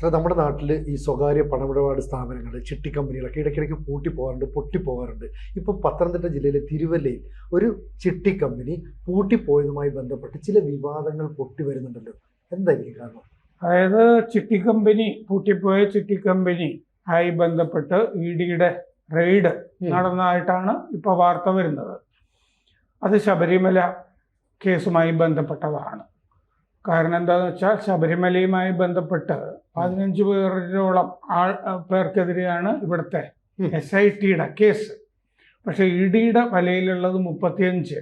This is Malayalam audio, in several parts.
സാർ നമ്മുടെ നാട്ടിൽ ഈ സ്വകാര്യ പണമിടപാട് സ്ഥാപനങ്ങൾ ചിട്ടി കമ്പനികളൊക്കെ ഇടയ്ക്കിടയ്ക്ക് പൂട്ടി പോകാറുണ്ട് പൊട്ടി പോകാറുണ്ട് ഇപ്പോൾ പത്തനംതിട്ട ജില്ലയിലെ തിരുവല്ലയിൽ ഒരു ചിട്ടി കമ്പനി പൂട്ടിപ്പോയതുമായി ബന്ധപ്പെട്ട് ചില വിവാദങ്ങൾ പൊട്ടി വരുന്നുണ്ടല്ലോ. എന്തായിരിക്കും കാരണം? അതായത് ചിട്ടി കമ്പനി പൂട്ടിപ്പോയ ചിട്ടി കമ്പനി ആയി ബന്ധപ്പെട്ട് ഇ ഡിയുടെ റെയ്ഡ് നടന്നതായിട്ടാണ് ഇപ്പോൾ വാർത്ത വരുന്നത്. അത് ശബരിമല കേസുമായി ബന്ധപ്പെട്ടതാണ്. കാരണം എന്താണെന്ന് വെച്ചാൽ ശബരിമലയുമായി ബന്ധപ്പെട്ട് പതിനഞ്ച് പേരോളം ആൾ പേർക്കെതിരെയാണ് ഇവിടുത്തെ. എസ് ഐ ടിയുടെ കേസ് പക്ഷെ ഇ ഡിയുടെ വലയിലുള്ളത് മുപ്പത്തിയഞ്ച്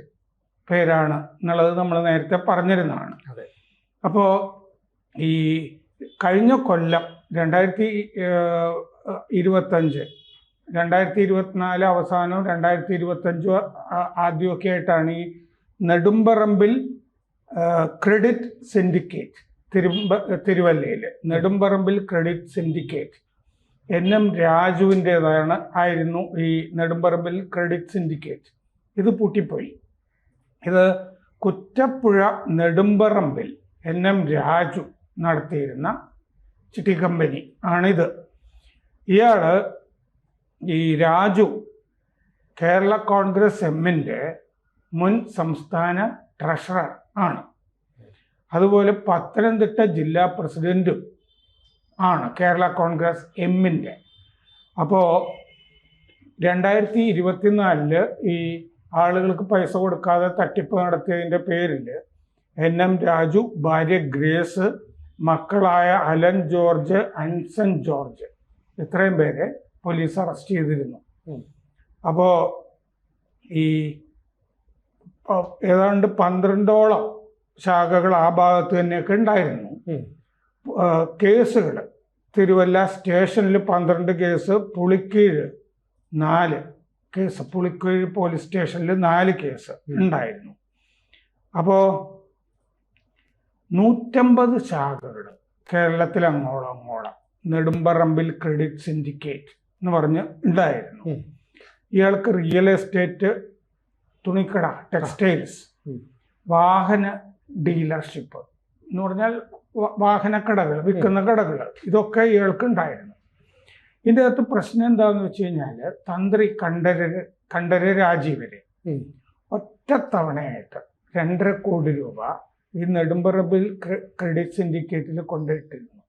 പേരാണ് എന്നുള്ളത് നമ്മൾ നേരത്തെ പറഞ്ഞിരുന്നതാണ് അതെ. അപ്പോൾ ഈ കഴിഞ്ഞ കൊല്ലം രണ്ടായിരത്തി ഇരുപത്തഞ്ച് രണ്ടായിരത്തി ഇരുപത്തിനാല് അവസാനവും രണ്ടായിരത്തി ഇരുപത്തഞ്ചോ ആദ്യമൊക്കെ ആയിട്ടാണ് ഈ നെടുമ്പറമ്പിൽ ക്രെഡിറ്റ് സിൻഡിക്കേറ്റ് തിരുമ്പ തിരുവല്ലയിൽ Nedumparambil credit syndicate N M രാജുവിന്റേതാണ് ആയിരുന്നു ഈ നെടുമ്പറമ്പിൽ ക്രെഡിറ്റ് സിൻഡിക്കേറ്റ് ഇത് പൂട്ടിപ്പോയി. ഇത് കുറ്റപ്പുഴ നെടുമ്പറമ്പിൽ എൻ എം രാജു നടത്തിയിരുന്ന ചിട്ടി കമ്പനി ആണിത്. ഇയാൾ ഈ രാജു കേരള കോൺഗ്രസ് എമ്മിന്റെ മുൻ സംസ്ഥാന ട്രഷറർ ആണ്. അതുപോലെ പത്തനംതിട്ട ജില്ലാ പ്രസിഡന്റും ആണ് കേരള കോൺഗ്രസ് എമ്മിന്റെ. അപ്പോൾ രണ്ടായിരത്തി ഇരുപത്തിനാലിൽ ഈ ആളുകൾക്ക് പൈസ കൊടുക്കാതെ തട്ടിപ്പ് നടത്തിയതിന്റെ പേരിൽ എൻ എം രാജു ഭാര്യ ഗ്രേസ് മക്കളായ അലൻ ജോർജ് അൻസൻ ജോർജ് ഇത്രയും പേരെ പോലീസ് അറസ്റ്റ് ചെയ്തിരുന്നു. അപ്പോൾ ഈ ഏതാണ്ട് പന്ത്രണ്ടോളം ശാഖകൾ ആ ഭാഗത്ത് തന്നെയൊക്കെ ഉണ്ടായിരുന്നു. കേസുകൾ. തിരുവല്ല സ്റ്റേഷനിൽ പന്ത്രണ്ട് കേസ് പുളിക്കീഴ് നാല് കേസ്. പുളിക്കീഴ് പോലീസ് സ്റ്റേഷനിൽ നാല് കേസ് ഉണ്ടായിരുന്നു. അപ്പോൾ നൂറ്റമ്പത് ശാഖകൾ കേരളത്തിൽ അങ്ങോളം അങ്ങോളം നെടുമ്പറമ്പിൽ ക്രെഡിറ്റ് സിൻഡിക്കേറ്റ് എന്ന് പറഞ്ഞ് ഉണ്ടായിരുന്നു. ഇയാൾക്ക് റിയൽ എസ്റ്റേറ്റ് തുണിക്കട ടെക്സ്റ്റൈൽസ് വാഹന ഡീലർഷിപ്പ് എന്ന് പറഞ്ഞാൽ വാഹനക്കടകൾ വിൽക്കുന്ന കടകൾ. ഇതൊക്കെ ഇയാൾക്ക് ഉണ്ടായിരുന്നു ഇതിന്റെ അകത്ത് പ്രശ്നം എന്താണെന്ന് വെച്ച് കഴിഞ്ഞാൽ തന്ത്രി കണ്ഠര കണ്ഠര രാജീവര് ഒറ്റ ഒറ്റത്തവണയായിട്ട് രണ്ടര കോടി രൂപ ഈ നെടുമ്പറമ്പിൽ ക്രെഡിറ്റ് സിൻഡിക്കേറ്റിൽ കൊണ്ടിട്ടിരുന്നു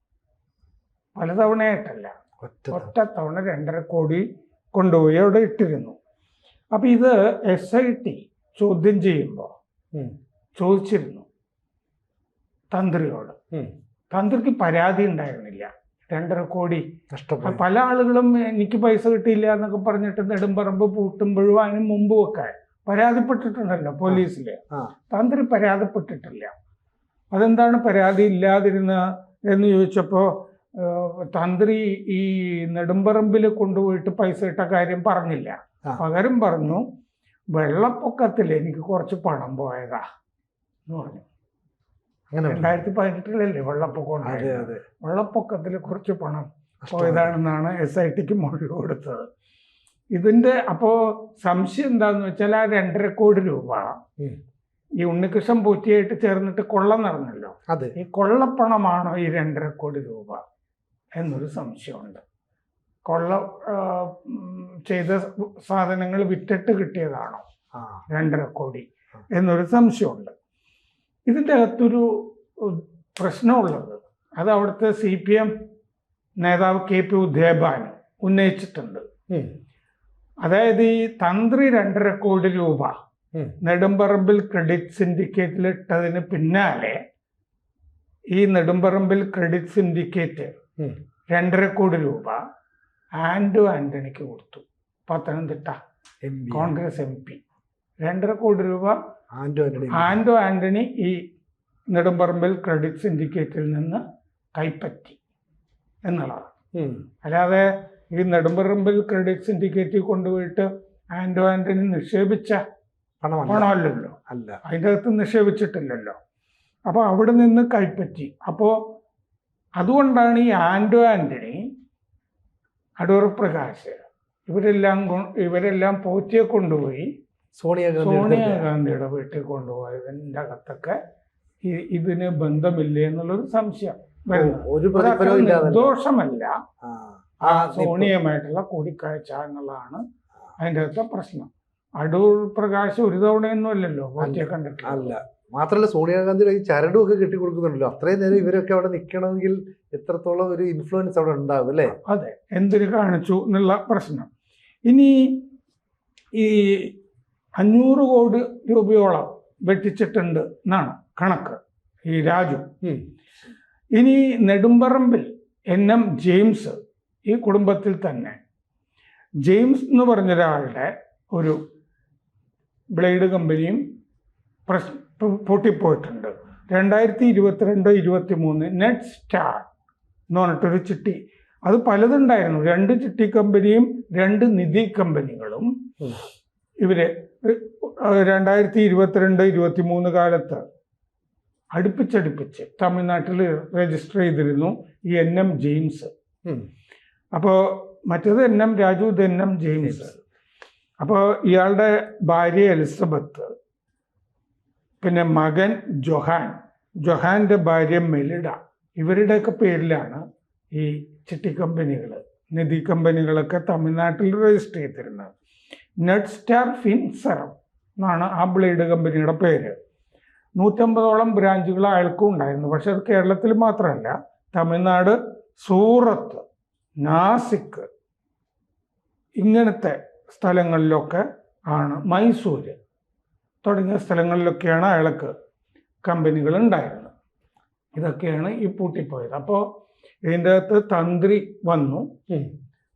പലതവണയായിട്ടല്ല. ഒറ്റ തവണ രണ്ടര കോടി കൊണ്ടുപോയി അവിടെ ഇട്ടിരുന്നു. അപ്പം ഇത് എസ് ഐ ടി ചോദ്യം ചെയ്യുമ്പോൾ. ചോദിച്ചിരുന്നു തന്ത്രിയോട്. തന്ത്രിക്ക് പരാതി ഉണ്ടായിരുന്നില്ല. രണ്ടര കോടി. നഷ്ടപ്പെട്ടു. പല ആളുകളും എനിക്ക് പൈസ കിട്ടിയില്ല എന്നൊക്കെ പറഞ്ഞിട്ട് നെടുമ്പറമ്പ് പൂട്ടുമ്പോഴും അതിന് മുമ്പും ഒക്കെ പരാതിപ്പെട്ടിട്ടുണ്ടല്ലോ പോലീസിൽ തന്ത്രി പരാതിപ്പെട്ടിട്ടില്ല. അതെന്താണ് പരാതി ഇല്ലാതിരുന്ന എന്ന് ചോദിച്ചപ്പോൾ തന്ത്രി ഈ നെടുമ്പറമ്പിൽ കൊണ്ടുപോയിട്ട് പൈസ ഇട്ട കാര്യം പറഞ്ഞില്ല. പകരം പറഞ്ഞു വെള്ളപ്പൊക്കത്തിൽ എനിക്ക് കുറച്ച് പണം പോയതാ എന്ന് പറഞ്ഞു. അങ്ങനെ. രണ്ടായിരത്തി പതിനെട്ടിലല്ലേ വെള്ളപ്പൊക്കം വെള്ളപ്പൊക്കത്തിൽ കുറച്ച് പണം. പോയതാണെന്നാണ് എസ് ഐ ടിക്ക് മൊഴി കൊടുത്തത്. ഇതിന്റെ അപ്പോ സംശയം എന്താന്ന് വെച്ചാൽ ആ രണ്ടര കോടി രൂപ. ഈ ഉണ്ണികൃഷ്ണൻ പൂറ്റിയായിട്ട് ചേർന്നിട്ട് കൊള്ള നടന്നല്ലോ. അതെ. ഈ കൊള്ളപ്പണമാണോ ഈ രണ്ടര കോടി രൂപ എന്നൊരു സംശയമുണ്ട്. കൊള്ള ചെയ്ത സാധനങ്ങൾ വിറ്റിട്ട് കിട്ടിയതാണോ? രണ്ടര കോടി എന്നൊരു സംശയമുണ്ട്. ഇതിന്റെ അകത്തൊരു പ്രശ്നമുള്ളത് അത് അവിടുത്തെ സി പി എം നേതാവ് കെ പി ഉദ്ദേബാൻ ഉന്നയിച്ചിട്ടുണ്ട്. അതായത് ഈ തന്ത്രി രണ്ടര കോടി രൂപ. നെടുമ്പറമ്പിൽ ക്രെഡിറ്റ് സിൻഡിക്കേറ്റിൽ ഇട്ടതിന് പിന്നാലെ ഈ നെടുമ്പറമ്പിൽ ക്രെഡിറ്റ് സിൻഡിക്കേറ്റ്. രണ്ടര കോടി രൂപ ആൻഡോ ആന്റണിക്ക് കൊടുത്തു. Pathanamthitta Congress M P. രണ്ടര കോടി രൂപ. ആന്റണി ആൻഡോ ആന്റണി ഈ നെടുമ്പറമ്പിൽ ക്രെഡിറ്റ് സിൻഡിക്കേറ്റിൽ നിന്ന് കൈപ്പറ്റി എന്നുള്ളതാണ്. അല്ലാതെ ഈ നെടുമ്പറമ്പിൽ ക്രെഡിറ്റ് സിൻഡിക്കേറ്റിൽ കൊണ്ടുപോയിട്ട് ആൻഡോ ആന്റണി നിക്ഷേപിച്ച പണമല്ല. പണമല്ലല്ലോ. അല്ല. അതിന്റെ അകത്ത് നിക്ഷേപിച്ചിട്ടില്ലല്ലോ. അപ്പോൾ അവിടെ നിന്ന് കൈപ്പറ്റി. അപ്പോൾ അതുകൊണ്ടാണ് ഈ ആൻഡോ ആന്റണി അടൂർ പ്രകാശ്. ഇവരെല്ലാം കൊ- ഇവരെല്ലാം പോറ്റിയെ കൊണ്ടുപോയി സോണിയാഗാന്ധി സോണിയാഗാന്ധിയുടെ വീട്ടിൽ. കൊണ്ടുപോയതിന്റെ അകത്തൊക്കെ ഇതിന് ബന്ധമില്ലേ എന്നുള്ളൊരു സംശയം വരുന്നത് ആ, നിപ്പ്. സോണിയുമായിട്ടുള്ള കൂടിക്കാഴ്ച എന്നുള്ളതാണ് അതിന്റെ അകത്തെ പ്രശ്നം. അടൂർ പ്രകാശ് ഒരു തവണയൊന്നും അല്ലല്ലോ പോറ്റിയെ കണ്ടിട്ടില്ല മാത്രമല്ല സോണിയാഗാന്ധിയുടെ ഈ ചരടും ഒക്കെ കെട്ടി കൊടുക്കുന്നുണ്ടല്ലോ അത്രയും നേരം ഇവരൊക്കെ അവിടെ നിൽക്കണമെങ്കിൽ എത്രത്തോളം ഒരു ഇൻഫ്ലുവൻസ് അവിടെ ഉണ്ടാവും അല്ലേ? അതെ. എന്തിന് കാണിച്ചു എന്നുള്ള പ്രശ്നം. ഇനി ഈ അഞ്ഞൂറ് കോടി രൂപയോളം വെട്ടിച്ചിട്ടുണ്ട് എന്നാണ് കണക്ക്. ഈ രാജു. ഇനി നെടുമ്പറമ്പിൽ എൻ എം ജെയിംസ് ഈ കുടുംബത്തിൽ തന്നെ ജെയിംസ് എന്ന് പറഞ്ഞ ഒരാളുടെ ഒരു ബ്ലേഡ് കമ്പനിയും പ്രശ് പൊട്ടിപ്പോയിട്ടുണ്ട്. രണ്ടായിരത്തി ഇരുപത്തിരണ്ട് ഇരുപത്തി മൂന്ന് നെറ്റ് സ്റ്റാർ എന്ന് പറഞ്ഞിട്ടൊരു ചിട്ടി. അത് പലതുണ്ടായിരുന്നു. രണ്ട് ചിട്ടി കമ്പനിയും രണ്ട് നിധി കമ്പനികളും ഇവരെ രണ്ടായിരത്തി ഇരുപത്തിരണ്ട് ഇരുപത്തി മൂന്ന് കാലത്ത് അടുപ്പിച്ചടുപ്പിച്ച് തമിഴ്നാട്ടിൽ രജിസ്റ്റർ ചെയ്തിരുന്നു ഈ എൻ എം ജെയിംസ്. അപ്പോൾ മറ്റേത് എൻ എം രാജു ഇത് എൻ എം ജെയിംസ്. അപ്പോൾ ഇയാളുടെ ഭാര്യ എലിസബത്ത് പിന്നെ മകൻ ജൊഹാൻ. ജൊഹാന്റെ ഭാര്യ മെലിഡ. ഇവരുടെയൊക്കെ പേരിലാണ് ഈ ചിട്ടി കമ്പനികൾ നിധി കമ്പനികളൊക്കെ തമിഴ്നാട്ടിൽ രജിസ്റ്റർ ചെയ്തിരുന്നത്. നെറ്റ് സ്റ്റാർ ഫിൻസറം എന്നാണ് ആ ബ്ലേഡ് കമ്പനിയുടെ പേര്. നൂറ്റമ്പതോളം ബ്രാഞ്ചുകൾ അയാൾക്കും ഉണ്ടായിരുന്നു. പക്ഷെ അത് കേരളത്തിൽ മാത്രമല്ല തമിഴ്നാട് സൂറത്ത് നാസിക് ഇങ്ങനത്തെ സ്ഥലങ്ങളിലൊക്കെ ആണ് മൈസൂര്. തുടങ്ങിയ സ്ഥലങ്ങളിലൊക്കെയാണ് അയാൾക്ക് കമ്പനികൾ ഉണ്ടായിരുന്നത് ഇതൊക്കെയാണ് ഈ പൂട്ടിപ്പോയത്. അപ്പോൾ ഇതിന്റെ അകത്ത് തന്ത്രി വന്നു.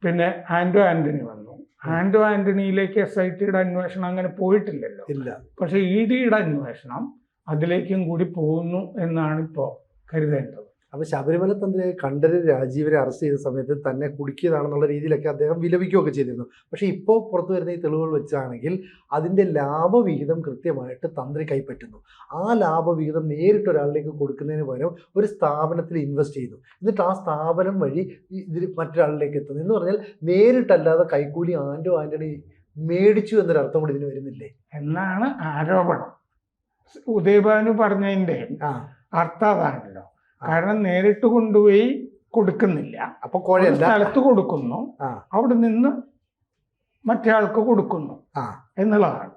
പിന്നെ ആൻഡോ ആന്റണി വന്നു. ആൻഡോ ആന്റണിയിലേക്ക് എസ് ഐ ടിയുടെ അന്വേഷണം അങ്ങനെ പോയിട്ടില്ലല്ലോ. ഇല്ല. പക്ഷെ ഇ ഡിയുടെ അന്വേഷണം അതിലേക്കും കൂടി പോകുന്നു എന്നാണ് ഇപ്പോൾ കരുതേണ്ടത്. അപ്പൊ ശബരിമല തന്ത്രി കണ്ഠര് രാജീവരെ അറസ്റ്റ് ചെയ്ത സമയത്ത് തന്നെ കുടുക്കിയതാണെന്നുള്ള രീതിയിലൊക്കെ അദ്ദേഹം വിലപിക്കുകയൊക്കെ ചെയ്തിരുന്നു. പക്ഷേ ഇപ്പോൾ പുറത്തു വരുന്ന ഈ തെളിവുകൾ വെച്ചാണെങ്കിൽ അതിന്റെ ലാഭവിഹിതം കൃത്യമായിട്ട് തന്ത്രി കൈപ്പറ്റുന്നു. ആ ലാഭവിഹിതം നേരിട്ട് ഒരാളിലേക്ക് കൊടുക്കുന്നതിന് പകരം ഒരു സ്ഥാപനത്തിൽ ഇൻവെസ്റ്റ് ചെയ്യുന്നു. എന്നിട്ട് ആ സ്ഥാപനം വഴി ഇതിൽ മറ്റൊരാളിലേക്ക് എത്തുന്നു. എന്ന് പറഞ്ഞാൽ നേരിട്ടല്ലാതെ കൈക്കൂലി ആൻഡോ ആന്റണി മേടിച്ചു എന്നൊരർത്ഥം കൂടി ഇതിന് വരുന്നില്ലേ? എന്നാണ് ആരോപണം. ഉദയഭാനു പറഞ്ഞതിന്റെ അർത്ഥം അതാണല്ലോ. കാരണം നേരിട്ട് കൊണ്ടുപോയി കൊടുക്കുന്നില്ല. അപ്പൊ സ്ഥലത്ത് കൊടുക്കുന്നു അവിടെ നിന്ന് മറ്റേ ആൾക്ക് കൊടുക്കുന്നു ആ.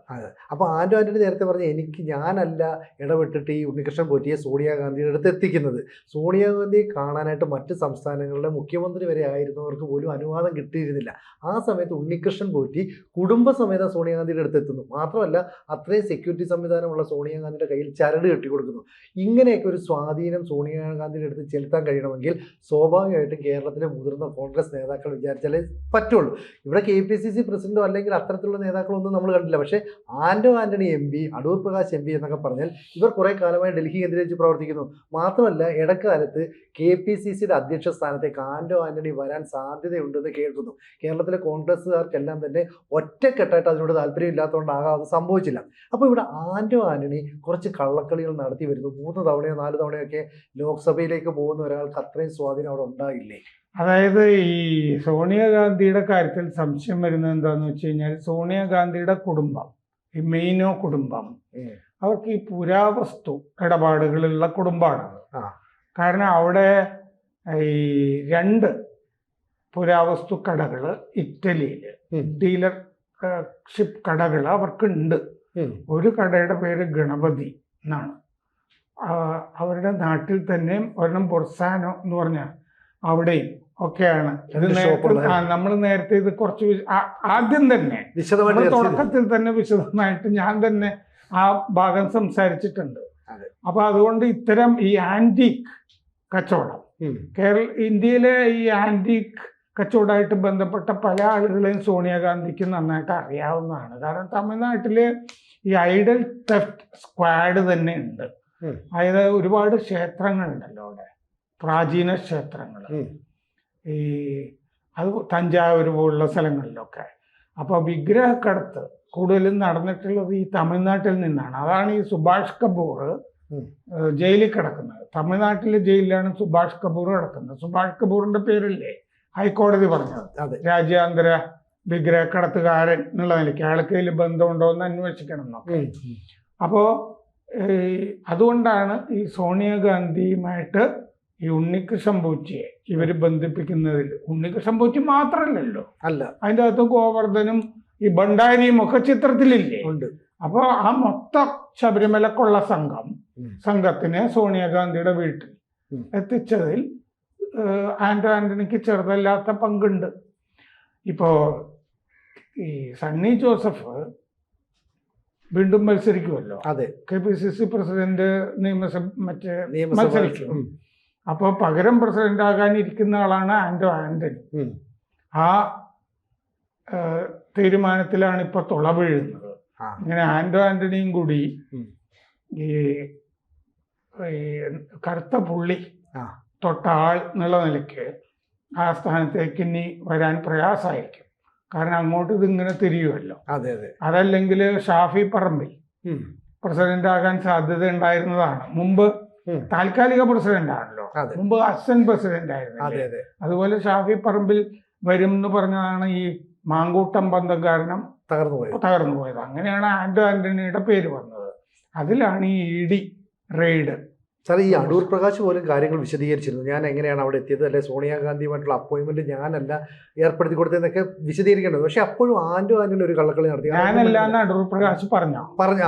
എന്നുള്ളതാണ് അപ്പോൾ ആന്റോ ആന്റണി നേരത്തെ പറഞ്ഞ എനിക്ക് ഞാനല്ല ഇടപെട്ടിട്ട് ഈ ഉണ്ണികൃഷ്ണൻ പോറ്റിയെ സോണിയാഗാന്ധിയുടെ അടുത്ത് എത്തിക്കുന്നത്. സോണിയാഗാന്ധിയെ കാണാനായിട്ട് മറ്റ് സംസ്ഥാനങ്ങളിലെ മുഖ്യമന്ത്രി വരെ ആയിരുന്നവർക്ക് പോലും അനുവാദം കിട്ടിയിരുന്നില്ല. ആ സമയത്ത് ഉണ്ണികൃഷ്ണൻ പോറ്റി കുടുംബസമേതം സോണിയാഗാന്ധിയുടെ അടുത്ത് എത്തുന്നു. മാത്രമല്ല അത്രയും സെക്യൂരിറ്റി സംവിധാനമുള്ള സോണിയാഗാന്ധിയുടെ കയ്യിൽ ചരട് കെട്ടിക്കൊടുക്കുന്നു. ഇങ്ങനെയൊക്കെ ഒരു സ്വാധീനം സോണിയാഗാന്ധിയുടെ അടുത്ത് ചെലുത്താൻ കഴിയണമെങ്കിൽ സ്വാഭാവികമായിട്ടും കേരളത്തിലെ മുതിർന്ന കോൺഗ്രസ് നേതാക്കൾ വിചാരിച്ചാലേ പറ്റുള്ളൂ. ഇവിടെ കെ പി സി സി പ്രസിഡന്റോ അല്ലെങ്കിൽ അത്തരത്തിലുള്ള നേതാക്കളൊന്നും നമ്മൾ കണ്ടില്ല. പക്ഷേ Anto Antony M P Adoor Prakash M P എന്നൊക്കെ പറഞ്ഞാൽ ഇവർ കുറേ കാലമായി ഡൽഹി കേന്ദ്രീകരിച്ച് പ്രവർത്തിക്കുന്നു. മാത്രമല്ല ഇടക്കാലത്ത് കെ പി സി സിയുടെ അധ്യക്ഷ സ്ഥാനത്തേക്ക് ആന്റോ ആന്റണി വരാൻ സാധ്യതയുണ്ടെന്ന് കേൾക്കുന്നു കേരളത്തിലെ കോൺഗ്രസ്സുകാർക്കെല്ലാം തന്നെ ഒറ്റക്കെട്ടായിട്ട് അതിനോട് താല്പര്യമില്ലാത്തതുകൊണ്ടാകാം അത് സംഭവിച്ചില്ല. അപ്പോൾ ഇവിടെ ആന്റോ ആന്റണി കുറച്ച് കള്ളക്കളികൾ നടത്തി വരുന്നു. മൂന്ന് തവണയോ നാല് തവണയൊക്കെ ലോക്സഭയിലേക്ക് പോകുന്ന ഒരാൾക്ക് അത്രയും സ്വാധീനം അവിടെ ഉണ്ടാകില്ലേ അതായത് ഈ സോണിയാഗാന്ധിയുടെ കാര്യത്തിൽ സംശയം വരുന്നത് എന്താണെന്ന് വെച്ച് കഴിഞ്ഞാൽ സോണിയാഗാന്ധിയുടെ കുടുംബം. ഈ മെയിനോ കുടുംബം. അവർക്ക് ഈ പുരാവസ്തു ഇടപാടുകളുള്ള കുടുംബമാണ്. കാരണം അവിടെ ഈ രണ്ട് പുരാവസ്തു കടകൾ ഇറ്റലിയിൽ ഡീലർ ഷിപ്പ് കടകൾ അവർക്കുണ്ട്. ഉണ്ട് ഒരു കടയുടെ പേര് ഗണപതി എന്നാണ്. അവരുടെ നാട്ടിൽ തന്നെ ഒരെണ്ണം ബൊർസാനോ എന്ന് പറഞ്ഞ അവിടെയും ഒക്കെയാണ്. നമ്മൾ നേരത്തെ ഇത് കുറച്ച് ആദ്യം തന്നെ തുടക്കത്തിൽ തന്നെ വിശദമായിട്ട് ഞാൻ തന്നെ ആ ഭാഗം സംസാരിച്ചിട്ടുണ്ട്. അപ്പൊ അതുകൊണ്ട് ഇത്തരം ഈ ആന്റിക് കച്ചവടം കേരള ഇന്ത്യയിലെ ഈ ആന്റിക് കച്ചവടമായിട്ട് ബന്ധപ്പെട്ട പല ആളുകളെയും സോണിയാഗാന്ധിക്ക് നന്നായിട്ട് അറിയാവുന്നതാണ്. കാരണം തമിഴ്നാട്ടിൽ ഈ ഐഡൽ തെഫ്റ്റ് സ്ക്വാഡ് തന്നെ ഉണ്ട്. അതായത് ഒരുപാട് ക്ഷേത്രങ്ങളുണ്ടല്ലോ അവിടെ. പ്രാചീന ക്ഷേത്രങ്ങൾ. ഈ അത് തഞ്ചാവൂർ പോലുള്ള സ്ഥലങ്ങളിലൊക്കെ. അപ്പോൾ വിഗ്രഹക്കടത്ത് കൂടുതലും നടന്നിട്ടുള്ളത് ഈ തമിഴ്നാട്ടിൽ നിന്നാണ്. അതാണ് ഈ സുഭാഷ് കപൂർ ജയിലിൽ കിടക്കുന്നത്. തമിഴ്നാട്ടിലെ ജയിലിലാണ് സുഭാഷ് കപൂർ കിടക്കുന്നത്. സുഭാഷ് കപൂറിന്റെ പേരല്ലേ? ഹൈക്കോടതി പറഞ്ഞത്. അതെ. രാജ്യാന്തര വിഗ്രഹക്കടത്തുകാരൻ എന്നുള്ള നിലയ്ക്ക് അയാൾക്ക് ഇതിൽ ബന്ധമുണ്ടോ എന്ന് അന്വേഷിക്കണം എന്നൊക്കെ. അപ്പോൾ അതുകൊണ്ടാണ് ഈ സോണിയാഗാന്ധിയുമായിട്ട് ഈ ഉണ്ണികൃഷ്ണൻ പൂച്ചിയെ ഇവർ ബന്ധിപ്പിക്കുന്നതിൽ ഉണ്ണികൃഷ്ണൻ സംഭവിച്ച് മാത്രമല്ലല്ലോ അല്ല. അതിന്റെ അകത്ത് ഗോവർദ്ധനും ഈ ഭണ്ഡാരിയും ഒക്കെ ചിത്രത്തിലില്ലേ? ഉണ്ട്. അപ്പോൾ ആ മൊത്തം ശബരിമലക്കുള്ള സംഘം സംഘത്തിന് സോണിയാഗാന്ധിയുടെ വീട്ടിൽ എത്തിച്ചതിൽ ആന്റോ ആന്റണിക്ക് ചെറുതല്ലാത്ത പങ്കുണ്ട്. ഇപ്പോ ഈ സണ്ണി ജോസഫ് വീണ്ടും മത്സരിക്കുമല്ലോ അതെ. K P C C president നിയമസഭ മറ്റേ മത്സരിക്കും. അപ്പോൾ പകരം പ്രസിഡന്റ് ആകാനിരിക്കുന്ന ആളാണ് ആന്റോ ആന്റണി. ആ തീരുമാനത്തിലാണ് ഇപ്പൊ തുളവീഴുന്നത്. അങ്ങനെ ആന്റോ ആന്റണിയും കൂടി ഈ കറുത്ത പുള്ളി. തൊട്ട ആൾ എന്നുള്ള നിലയ്ക്ക് ആ സ്ഥാനത്തേക്ക് ഇനി വരാൻ പ്രയാസമായിരിക്കും. കാരണം അങ്ങോട്ട് ഇതിങ്ങനെ തിരിയുമല്ലോ. അതെ അതെ. അതല്ലെങ്കിൽ ഷാഫി പറമ്പിൽ പ്രസിഡന്റ് ആകാൻ സാധ്യത ഉണ്ടായിരുന്നതാണ്. മുമ്പ്. താൽക്കാലിക പ്രസിഡന്റ് ആണല്ലോ. മുമ്പ് അസൻ പ്രസിഡന്റ് ആയിരുന്നു അതെ. അതുപോലെ ഷാഫി പറമ്പിൽ വരും എന്ന് പറഞ്ഞതാണ് ഈ മാങ്കൂട്ടം ബന്ധം കാരണം തകർന്നു പോയത്. തകർന്നു പോയത്. അങ്ങനെയാണ് ആന്റോ ആന്റണിയുടെ പേര് വന്നത്. അതിലാണ് ഈ ഇ ഡി റെയ്ഡ്. സാർ ഈ അടൂർ പ്രകാശ് പോലും കാര്യങ്ങൾ വിശദീകരിച്ചിരുന്നു. ഞാൻ എങ്ങനെയാണ് അവിടെ എത്തിയത്? അല്ലെ സോണിയാഗാന്ധിയുമായിട്ടുള്ള അപ്പോയിന്റ്മെന്റ് ഞാനല്ല ഏർപ്പെടുത്തി കൊടുത്തതെന്നൊക്കെ വിശദീകരിക്കേണ്ടത്. പക്ഷെ അപ്പോഴും ആന്റോ ആന്റണി ഒരു കള്ളക്കളി നടത്തി. ഞാനല്ല എന്ന് അടൂർ പ്രകാശ് പറഞ്ഞോ? പറഞ്ഞ.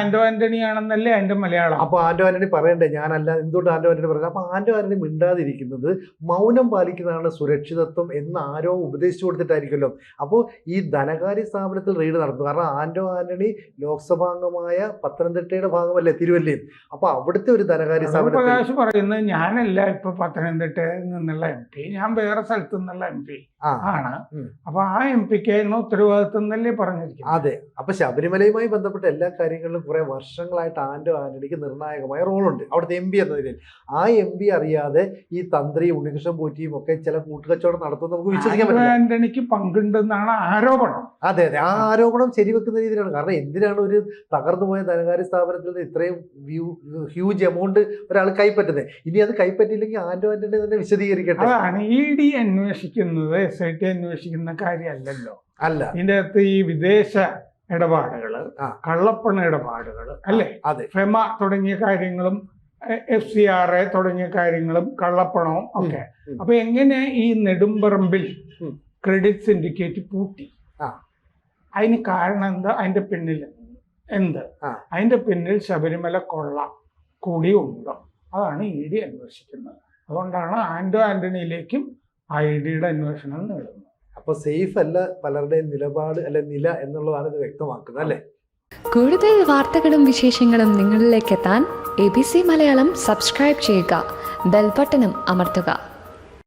ആന്റോ ആന്റണി ആണെന്നല്ലേ അതിന്റെ മലയാളം. അപ്പൊ ആന്റോ ആന്റണി പറയണ്ടേ? ഞാനല്ല. എന്തുകൊണ്ട് ആന്റോ ആന്റണി പറഞ്ഞത്? അപ്പൊ ആന്റോ ആന്റണി മിണ്ടാതിരിക്കുന്നത് മൗനം പാലിക്കുന്നതാണ് സുരക്ഷിതത്വം എന്ന് ആരോ ഉപദേശിച്ചു കൊടുത്തിട്ടായിരിക്കുമല്ലോ. അപ്പോൾ ഈ ധനകാര്യ സ്ഥാപനത്തിൽ റെയ്ഡ് നടത്തുന്നു കാരണം ആന്റോ ആന്റണി ലോക്സഭാംഗമായ പത്തനംതിട്ടയുടെ ഭാഗമല്ലേ തിരുവല്ലയും അപ്പൊ അവിടുത്തെ ഒരു ധനകാര്യ സ്ഥാപനം പറയുന്നത് ഞാനല്ല ഇപ്പൊ പത്തനംതിട്ടയിൽ നിന്നുള്ള എം പി. ഞാൻ വേറെ സ്ഥലത്തു നിന്നുള്ള എം പി ആണ്. അപ്പൊ ആ എം പിക്ക് ആയിരുന്നു ഉത്തരവാദിത്വം എന്നല്ലേ പറഞ്ഞിരിക്കുന്നത്. അതെ. അപ്പൊ ശബരിമലയുമായി ബന്ധപ്പെട്ട എല്ലാ കാര്യങ്ങളിലും കുറെ വർഷങ്ങളായിട്ട് ആന്റോ ആന്റണിക്ക് നിർണായകമായ റോളുണ്ട്. അവിടുത്തെ എം പി എന്ന നിലയിൽ. ആ എം പി അറിയാതെ ഈ തന്ത്രി ഉണ്ണികൃഷ്ണൻ പോറ്റിയും ഒക്കെ ചില കൂട്ടുകച്ചവടം നടത്തുമെന്ന് നമുക്ക് വിശ്വസിക്കാൻ പറ്റില്ല. ആന്റണിക്ക് പങ്കുണ്ടെന്നാണ് ആരോപണം. അതെ അതെ. ആ ആരോപണം ശരിവെക്കുന്ന രീതിയിലാണ്. കാരണം എന്തിനാണ് ഒരു തകർന്നു പോയ ധനകാര്യ സ്ഥാപനത്തിൽ നിന്ന് ഇത്രയും ഹ്യൂജ് എമൗണ്ട് ഒരാൾ കൈപ്പറ്റുന്നത്. ഇനി അത് കൈപ്പറ്റിയില്ലെങ്കിൽ ആന്റോ ആന്റണി തന്നെ വിശദീകരിക്കട്ടെ. അതാണ് ഇ ഡി അന്വേഷിക്കുന്നത് എസ് ഐ ടി അന്വേഷിക്കുന്ന കാര്യമല്ലല്ലോ. അല്ല. ഇതിന്റെ അകത്ത് ഈ വിദേശ ഇടപാടുകൾ കള്ളപ്പണ ഇടപാടുകൾ അല്ലേ? അതെ. ഫെമ തുടങ്ങിയ കാര്യങ്ങളും എഫ് സി ആർ എ തുടങ്ങിയ കാര്യങ്ങളും കള്ളപ്പണവും ഒക്കെ. അപ്പൊ എങ്ങനെ ഈ നെടുമ്പറമ്പിൽ ക്രെഡിറ്റ് സിൻഡിക്കേറ്റ് പൂട്ടി. അതിന് കാരണം എന്താ? അതിന്റെ പിന്നിൽ എന്ത്. അതിന്റെ പിന്നിൽ ശബരിമല കൊള്ള. കൂടി ഉണ്ടോ. അതാണ് ഇ ഡി അന്വേഷിക്കുന്നത്. അതുകൊണ്ടാണ് ആന്റോ ആന്റണിയിലേക്കും ഐ ഡിയുടെ അന്വേഷണം നേടുന്നത്. അപ്പൊ സേഫ് അല്ല പലരുടെയും നിലപാട് അല്ലെ നില എന്നുള്ളതാണ് ഇത് വ്യക്തമാക്കുന്നത് അല്ലെ? കൂടുതൽ വാർത്തകളും വിശേഷങ്ങളും നിങ്ങളിലേക്ക് എത്താൻ A B C Malayalam subscribe ചെയ്യുക. ബെൽബട്ടനും അമർത്തുക.